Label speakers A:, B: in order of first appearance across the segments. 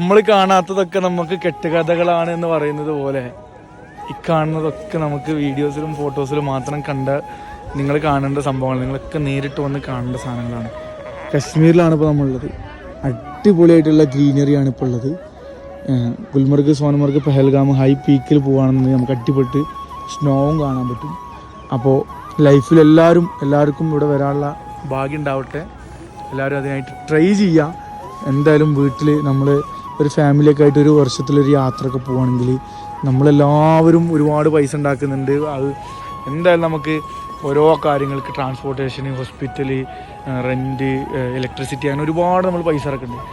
A: നമ്മൾ കാണാത്തതൊക്കെ നമുക്ക് കെട്ടുകഥകളാണ് എന്ന് പറയുന്നത് പോലെ. ഈ കാണുന്നതൊക്കെ നമുക്ക് വീഡിയോസിലും ഫോട്ടോസിലും മാത്രം കണ്ട നിങ്ങൾ കാണേണ്ട സംഭവങ്ങൾ നിങ്ങളൊക്കെ നേരിട്ട് വന്ന് കാണേണ്ട സാധനങ്ങളാണ്. കശ്മീരിലാണ് ഇപ്പോൾ നമ്മളുള്ളത്. അടിപൊളിയായിട്ടുള്ള ഗ്രീനറിയാണ് ഇപ്പോൾ ഉള്ളത്. ഗുൽമർഗ് സോനമർഗ് പെഹൽഗാം ഹൈ പീക്കിൽ പോവുകയാണെന്ന് നമുക്ക് അടിപൊളിട്ട് സ്നോവും കാണാൻ പറ്റും. അപ്പോൾ ലൈഫിൽ എല്ലാവരും എല്ലാവർക്കും ഇവിടെ വരാനുള്ള ഭാഗ്യം ഉണ്ടാവട്ടെ. എല്ലാവരും അതിനായിട്ട് ട്രൈ ചെയ്യുക എന്തായാലും വീട്ടിൽ നമ്മൾ ഒരു ഫാമിലിയൊക്കെ ആയിട്ട് ഒരു വർഷത്തിലൊരു യാത്രയൊക്കെ പോവുകയാണെങ്കിൽ നമ്മളെല്ലാവരും ഒരുപാട് പൈസ ഉണ്ടാക്കുന്നുണ്ട്. അത് എന്തായാലും നമുക്ക് ഓരോ കാര്യങ്ങൾക്ക് ട്രാൻസ്പോർട്ടേഷന് ഹോസ്പിറ്റൽ റെന്റ് ഇലക്ട്രിസിറ്റി അങ്ങനെ ഒരുപാട് നമ്മൾ പൈസ ഇറക്കുന്നുണ്ട്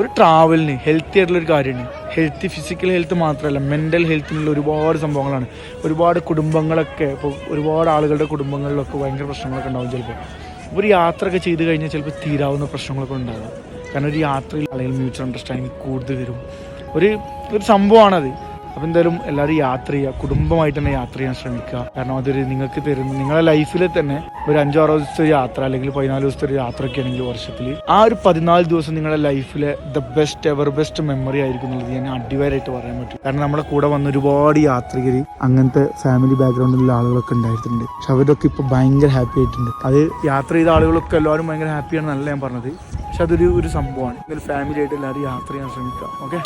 A: ഒരു ട്രാവലിന് ഹെൽത്തി ആയിട്ടുള്ള ഒരു കാര്യമാണ്. ഹെൽത്തി ഫിസിക്കൽ ഹെൽത്ത് മാത്രമല്ല മെന്റൽ ഹെൽത്തിനുള്ള ഒരുപാട് സംഭവങ്ങളാണ്. ഒരുപാട് കുടുംബങ്ങളൊക്കെ ഇപ്പോൾ ഒരുപാട് ആളുകളുടെ കുടുംബങ്ങളിലൊക്കെ ഭയങ്കര പ്രശ്നങ്ങളൊക്കെ ഉണ്ടാവും ചിലപ്പോൾ ഒരു യാത്രയൊക്കെ ചെയ്ത് കഴിഞ്ഞാൽ ചിലപ്പോൾ തീരാവുന്ന പ്രശ്നങ്ങളൊക്കെ ഉണ്ടാകും കാരണം ഒരു യാത്രയിൽ അല്ലെങ്കിൽ മ്യൂച്വൽ അണ്ടർസ്റ്റാൻഡിങ് കൂടുതൽ വരും. ഒരു ഒരു സംഭവമാണത്. അപ്പോൾ എന്തായാലും എല്ലാവരും യാത്ര ചെയ്യുക. കുടുംബമായിട്ട് തന്നെ യാത്ര ചെയ്യാൻ ശ്രമിക്കുക. കാരണം അതൊരു നിങ്ങൾക്ക് തരുന്ന നിങ്ങളുടെ ലൈഫിൽ തന്നെ ഒരു അഞ്ചാറോ ദിവസത്തെ ഒരു യാത്ര അല്ലെങ്കിൽ പതിനാല് ദിവസത്തെ ഒരു യാത്രയൊക്കെ ആണെങ്കിൽ വർഷത്തിൽ ആ ഒരു പതിനാല് ദിവസം നിങ്ങളുടെ ലൈഫിലെ the best ever best memory ആയിരിക്കും എന്നുള്ളത് ഞാൻ അടിവാരായിട്ട് പറയാൻ പറ്റും. കാരണം നമ്മുടെ കൂടെ വന്ന ഒരുപാട് യാത്രികർ അങ്ങനത്തെ ഫാമിലി ബാക്ക്ഗ്രൗണ്ടിലുള്ള ആളുകളൊക്കെ ഉണ്ടായിട്ടുണ്ട്. പക്ഷെ അവരൊക്കെ ഇപ്പോൾ ഭയങ്കര ഹാപ്പി ആയിട്ടുണ്ട്. അത് യാത്ര ചെയ്ത ആളുകളൊക്കെ എല്ലാവരും ഭയങ്കര ഹാപ്പിയാണെന്നല്ല ഞാൻ പറഞ്ഞത്. പക്ഷെ അതൊരു ഒരു സംഭവമാണ്. ഇന്നലെ ഫാമിലി ആയിട്ട് എല്ലാവരും യാത്ര ചെയ്യാൻ ശ്രമിക്കുക. ഓക്കെ